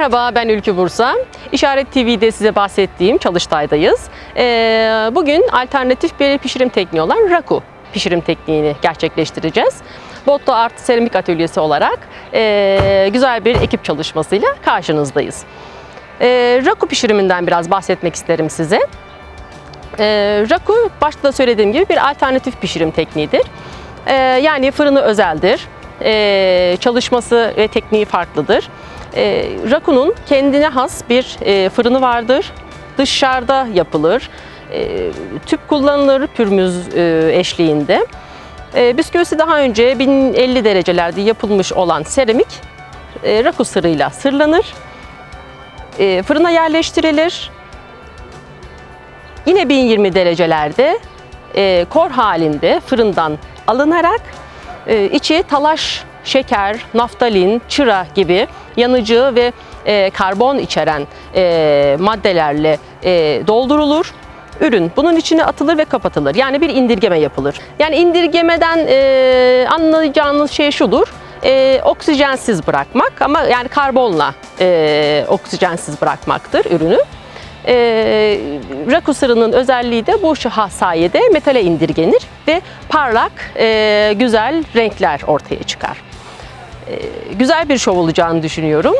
Merhaba ben Ülkü Bursa. İşaret TV'de size bahsettiğim Çalıştay'dayız. Ee, bugün alternatif bir pişirim tekniği olan Raku pişirim tekniğini gerçekleştireceğiz. Botto Art Seramik Atölyesi olarak ee, güzel bir ekip çalışmasıyla karşınızdayız. Ee, Raku pişiriminden biraz bahsetmek isterim size. Ee, Raku başta da söylediğim gibi bir alternatif pişirim tekniğidir. Ee, yani fırını özeldir. Ee, çalışması ve tekniği farklıdır. Ee, Raku'nun kendine has bir e, fırını vardır. Dışarıda yapılır. Ee, tüp kullanılır pürmüz e, eşliğinde. Ee, bisküvisi daha önce 1050 derecelerde yapılmış olan seramik e, Raku sırıyla sırlanır. E, fırına yerleştirilir. Yine 1020 derecelerde e, kor halinde fırından alınarak e, içi talaş, şeker, naftalin, çıra gibi yanıcı ve e, karbon içeren e, maddelerle e, doldurulur. Ürün bunun içine atılır ve kapatılır. Yani bir indirgeme yapılır. Yani indirgemeden e, anlayacağınız şey şudur. E, oksijensiz bırakmak ama yani karbonla e, oksijensiz bırakmaktır ürünü. E, sırının özelliği de bu sayede metale indirgenir ve parlak, e, güzel renkler ortaya çıkar. E, güzel bir şov olacağını düşünüyorum.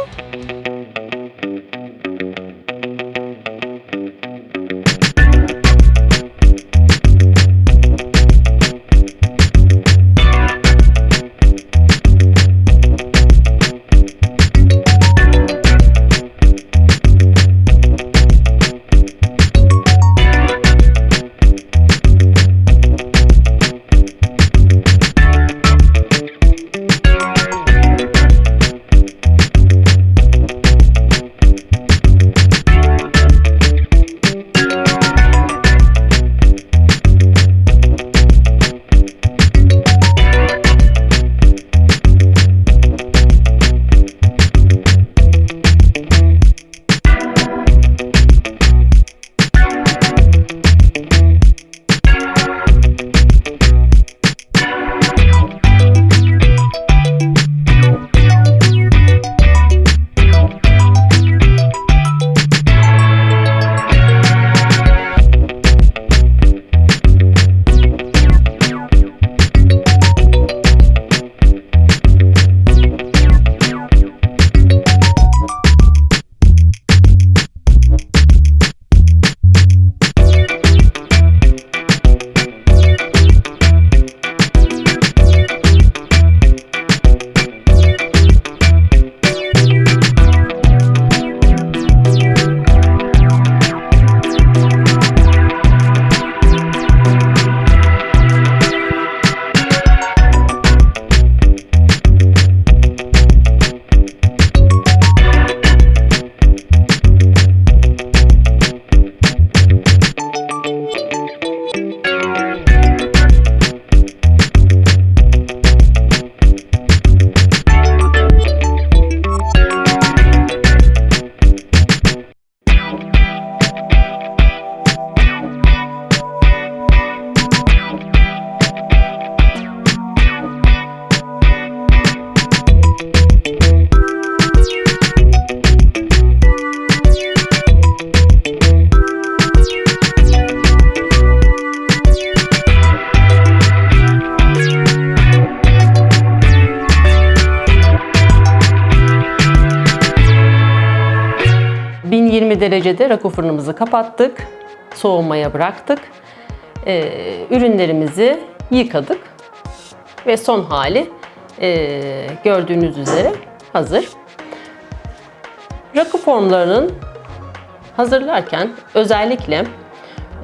...1020 derecede raku fırınımızı kapattık. Soğumaya bıraktık. Ee, ürünlerimizi yıkadık. Ve son hali e, gördüğünüz üzere hazır. Rakı formlarının hazırlarken özellikle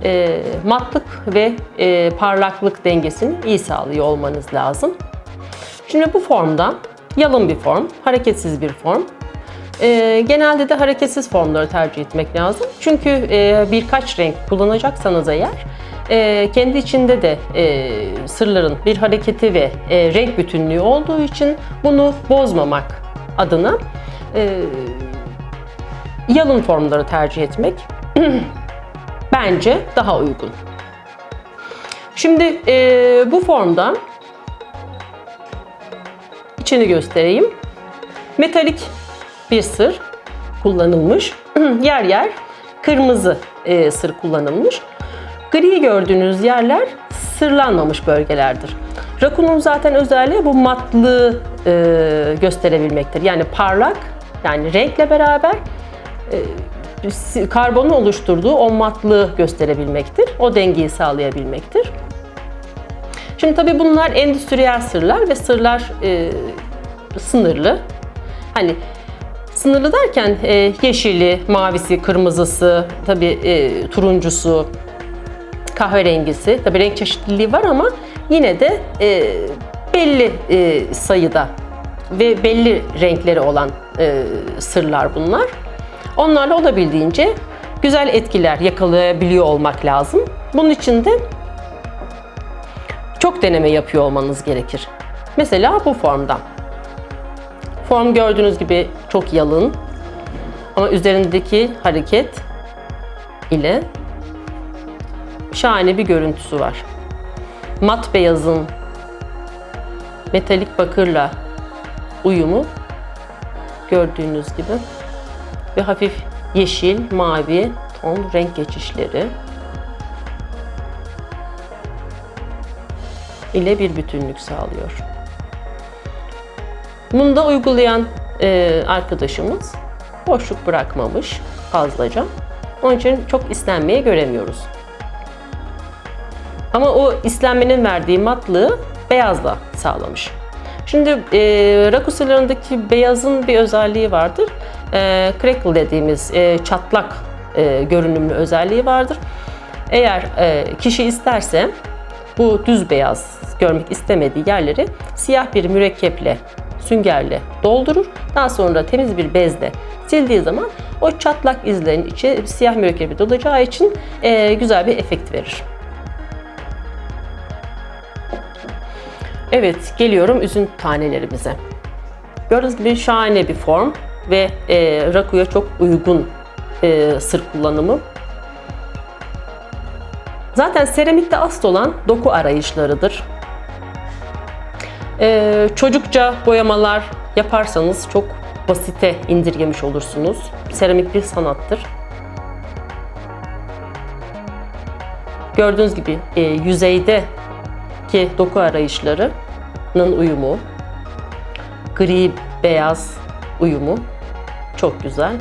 e, matlık ve e, parlaklık dengesini iyi sağlıyor olmanız lazım. Şimdi bu formda yalın bir form, hareketsiz bir form. E, genelde de hareketsiz formları tercih etmek lazım. Çünkü e, birkaç renk kullanacaksanız eğer e, kendi içinde de e, sırların bir hareketi ve e, renk bütünlüğü olduğu için bunu bozmamak adına e, yalın formları tercih etmek bence daha uygun. Şimdi e, bu formda içini göstereyim. Metalik bir sır. kullanılmış. yer yer kırmızı e, sır kullanılmış. Gri gördüğünüz yerler sırlanmamış bölgelerdir. Rakunun zaten özelliği bu matlığı e, gösterebilmektir. Yani parlak, yani renkle beraber e, karbonu oluşturduğu o matlığı gösterebilmektir. O dengeyi sağlayabilmektir. Şimdi tabii bunlar endüstriyel sırlar ve sırlar e, sınırlı. Hani sınırlı derken e, yeşili, mavisi, kırmızısı, tabii e, turuncusu, kahverengisi. Tabii renk çeşitliliği var ama yine de e, belli e, sayıda ve belli renkleri olan e, sırlar bunlar. Onlarla olabildiğince güzel etkiler yakalayabiliyor olmak lazım. Bunun için de çok deneme yapıyor olmanız gerekir. Mesela bu formda. Form gördüğünüz gibi çok yalın ama üzerindeki hareket ile şahane bir görüntüsü var. Mat beyazın metalik bakırla uyumu gördüğünüz gibi ve hafif yeşil, mavi ton renk geçişleri ile bir bütünlük sağlıyor. Bunu da uygulayan e, arkadaşımız boşluk bırakmamış fazlaca. Onun için çok istenmeyi göremiyoruz. Ama o islenmenin verdiği matlığı beyazla sağlamış. Şimdi e, sırlarındaki beyazın bir özelliği vardır. E, crackle dediğimiz e, çatlak e, görünümlü özelliği vardır. Eğer e, kişi isterse bu düz beyaz görmek istemediği yerleri siyah bir mürekkeple, süngerle doldurur. Daha sonra temiz bir bezle sildiği zaman o çatlak izlerin içi siyah mürekkebi dolacağı için e, güzel bir efekt verir. Evet, geliyorum üzüm tanelerimize. Gördüğünüz gibi şahane bir form ve e, rakuya çok uygun e, sır kullanımı. Zaten seramikte asıl olan doku arayışlarıdır. E, çocukça boyamalar yaparsanız çok basite indirgemiş olursunuz. Seramik bir sanattır. Gördüğünüz gibi e, yüzeyde ki doku arayışlarının uyumu, gri beyaz uyumu çok güzel.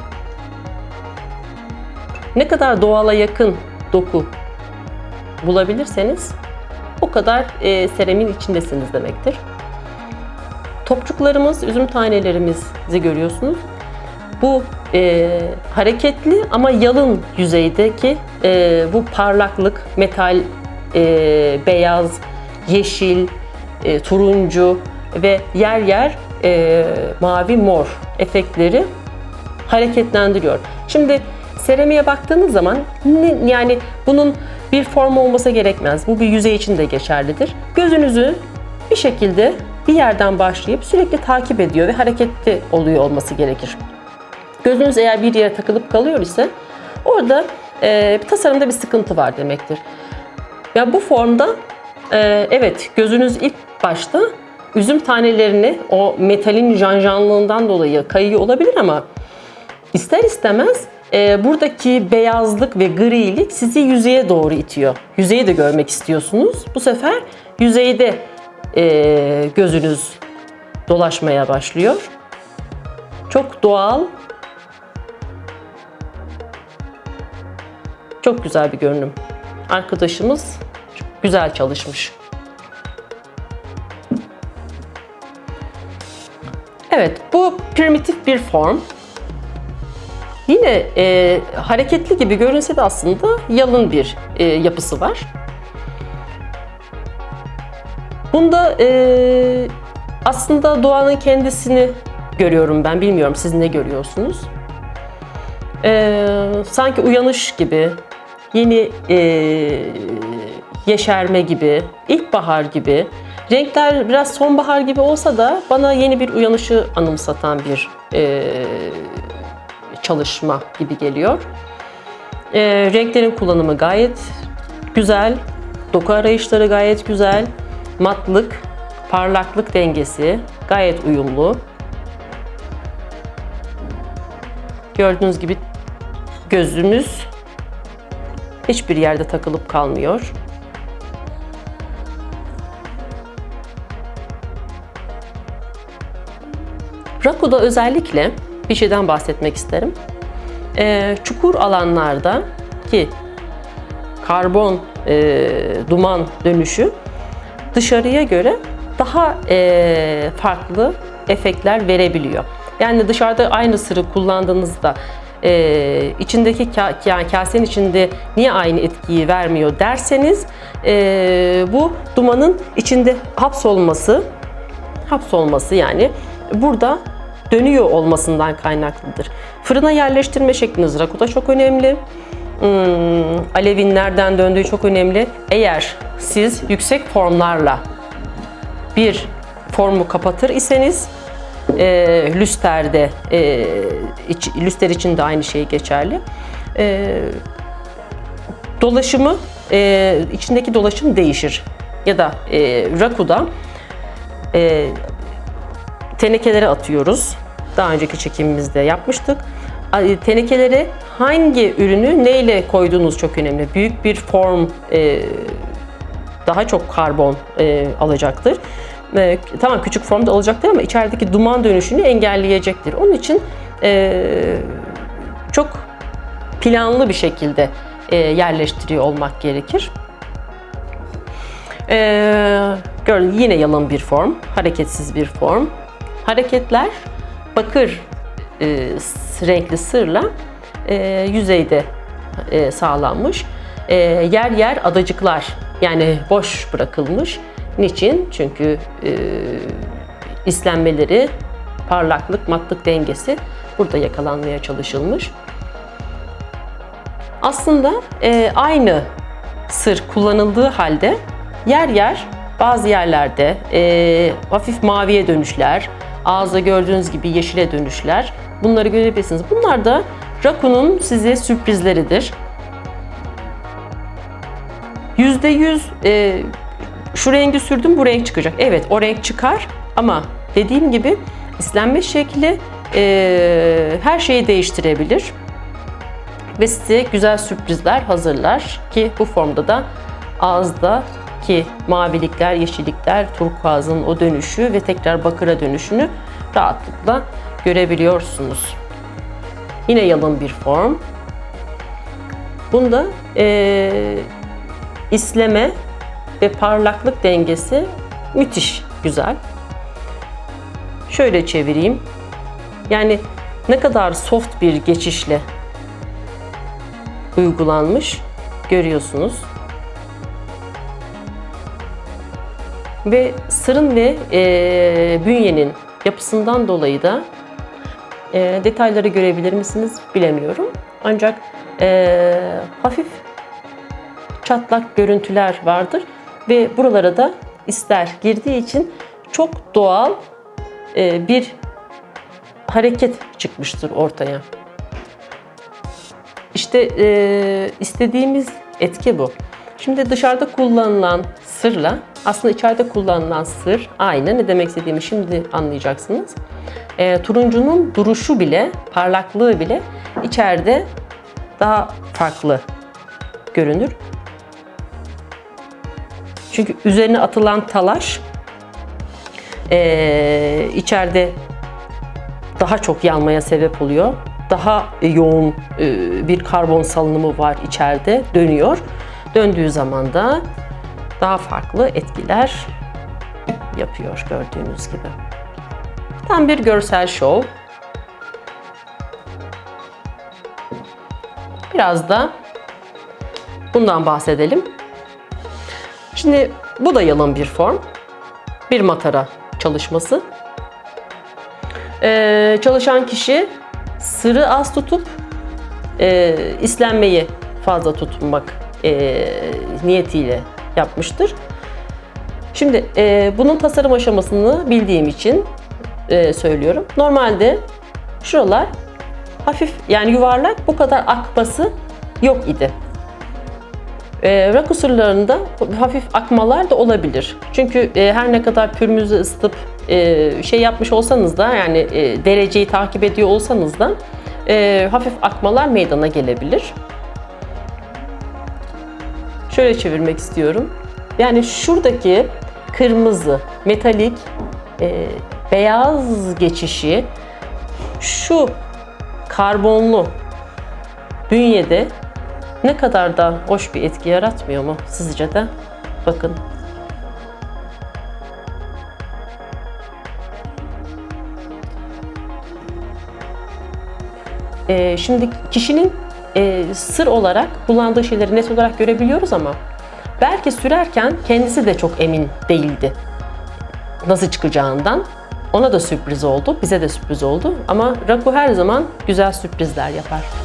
Ne kadar doğala yakın doku bulabilirseniz o kadar e, seremin içindesiniz demektir. Topçuklarımız, üzüm tanelerimizi görüyorsunuz. Bu e, hareketli ama yalın yüzeydeki e, bu parlaklık, metal, e, beyaz, yeşil, e, turuncu ve yer yer e, mavi mor efektleri hareketlendiriyor. Şimdi seramiğe baktığınız zaman yani bunun bir form olması gerekmez. Bu bir yüzey için de geçerlidir. Gözünüzü bir şekilde bir yerden başlayıp sürekli takip ediyor ve hareketli oluyor olması gerekir. Gözünüz eğer bir yere takılıp kalıyor ise orada e, tasarımda bir sıkıntı var demektir. Ya bu formda e, evet gözünüz ilk başta üzüm tanelerini o metalin janjanlığından dolayı kayıyor olabilir ama ister istemez e, buradaki beyazlık ve grilik sizi yüzeye doğru itiyor. Yüzeyi de görmek istiyorsunuz. Bu sefer yüzeyde e, gözünüz dolaşmaya başlıyor. Çok doğal, çok güzel bir görünüm. Arkadaşımız çok güzel çalışmış. Evet, bu primitif bir form. Yine e, hareketli gibi görünse de aslında yalın bir e, yapısı var. Bunda e, aslında doğanın kendisini görüyorum ben. Bilmiyorum siz ne görüyorsunuz? E, sanki uyanış gibi, yeni e, yeşerme gibi, ilkbahar gibi. Renkler biraz sonbahar gibi olsa da bana yeni bir uyanışı anımsatan bir e, çalışma gibi geliyor. E, renklerin kullanımı gayet güzel. Doku arayışları gayet güzel. Matlık, parlaklık dengesi gayet uyumlu. Gördüğünüz gibi gözümüz hiçbir yerde takılıp kalmıyor. Raku'da özellikle bir şeyden bahsetmek isterim. Ee, çukur alanlarda ki karbon e, duman dönüşü dışarıya göre daha e, farklı efektler verebiliyor. Yani dışarıda aynı sırı kullandığınızda e, içindeki ka- yani kasenin içinde niye aynı etkiyi vermiyor derseniz e, bu dumanın içinde hapsolması hapsolması yani burada dönüyor olmasından kaynaklıdır. Fırına yerleştirme şekliniz rakuda çok önemli. Hmm, alevin nereden döndüğü çok önemli. Eğer siz yüksek formlarla bir formu kapatır iseniz e, lüsterde e, iç, lüster için de aynı şey geçerli. E, dolaşımı e, içindeki dolaşım değişir ya da e, rakuda e, tenekelere atıyoruz. Daha önceki çekimimizde yapmıştık. Tenekelere hangi ürünü neyle koyduğunuz çok önemli. Büyük bir form e, daha çok karbon e, alacaktır. E, tamam küçük formda alacaktır ama içerideki duman dönüşünü engelleyecektir. Onun için e, çok planlı bir şekilde e, yerleştiriyor olmak gerekir. Ee, gördün yine yalın bir form, hareketsiz bir form. Hareketler bakır e, renkli sırla e, yüzeyde e, sağlanmış. E, yer yer adacıklar yani boş bırakılmış. Niçin? Çünkü e, islenmeleri, parlaklık, matlık dengesi burada yakalanmaya çalışılmış. Aslında e, aynı sır kullanıldığı halde yer yer bazı yerlerde e, hafif maviye dönüşler, ağızda gördüğünüz gibi yeşile dönüşler bunları görebilirsiniz. Bunlar da Raku'nun size sürprizleridir. Yüzde yüz e, şu rengi sürdüm bu renk çıkacak. Evet o renk çıkar ama dediğim gibi islenme şekli e, her şeyi değiştirebilir ve size güzel sürprizler hazırlar ki bu formda da ağızdaki mavilikler, yeşillikler, turkuazın o dönüşü ve tekrar bakıra dönüşünü rahatlıkla görebiliyorsunuz. Yine yalın bir form. Bunda eee isleme ve parlaklık dengesi müthiş güzel. Şöyle çevireyim. Yani ne kadar soft bir geçişle uygulanmış görüyorsunuz. Ve sırın ve e, bünyenin yapısından dolayı da e, detayları görebilir misiniz bilemiyorum. Ancak e, hafif çatlak görüntüler vardır ve buralara da ister girdiği için çok doğal e, bir hareket çıkmıştır ortaya. İşte e, istediğimiz etki bu. Şimdi dışarıda kullanılan sırla aslında içeride kullanılan sır aynı. Ne demek istediğimi şimdi anlayacaksınız. E, turuncunun duruşu bile, parlaklığı bile içeride daha farklı görünür. Çünkü üzerine atılan talaş e, içeride daha çok yanmaya sebep oluyor. Daha yoğun e, bir karbon salınımı var içeride, dönüyor. Döndüğü zaman da daha farklı etkiler yapıyor gördüğünüz gibi. Tam bir görsel şov. Biraz da bundan bahsedelim. Şimdi bu da yalın bir form. Bir matara çalışması. Ee, çalışan kişi sırı az tutup e, islenmeyi fazla tutmak e, niyetiyle yapmıştır. Şimdi e, bunun tasarım aşamasını bildiğim için e, söylüyorum. Normalde şuralar hafif yani yuvarlak bu kadar akması yok idi. E, rakı sırlarında hafif akmalar da olabilir. Çünkü e, her ne kadar pürmüzü ısıtıp e, şey yapmış olsanız da yani e, dereceyi takip ediyor olsanız da e, hafif akmalar meydana gelebilir. Şöyle çevirmek istiyorum. Yani şuradaki kırmızı, metalik, e, beyaz geçişi şu karbonlu bünyede ne kadar da hoş bir etki yaratmıyor mu sizce de? Bakın. Ee, şimdi kişinin e, sır olarak kullandığı şeyleri net olarak görebiliyoruz ama belki sürerken kendisi de çok emin değildi nasıl çıkacağından. Ona da sürpriz oldu, bize de sürpriz oldu ama Raku her zaman güzel sürprizler yapar.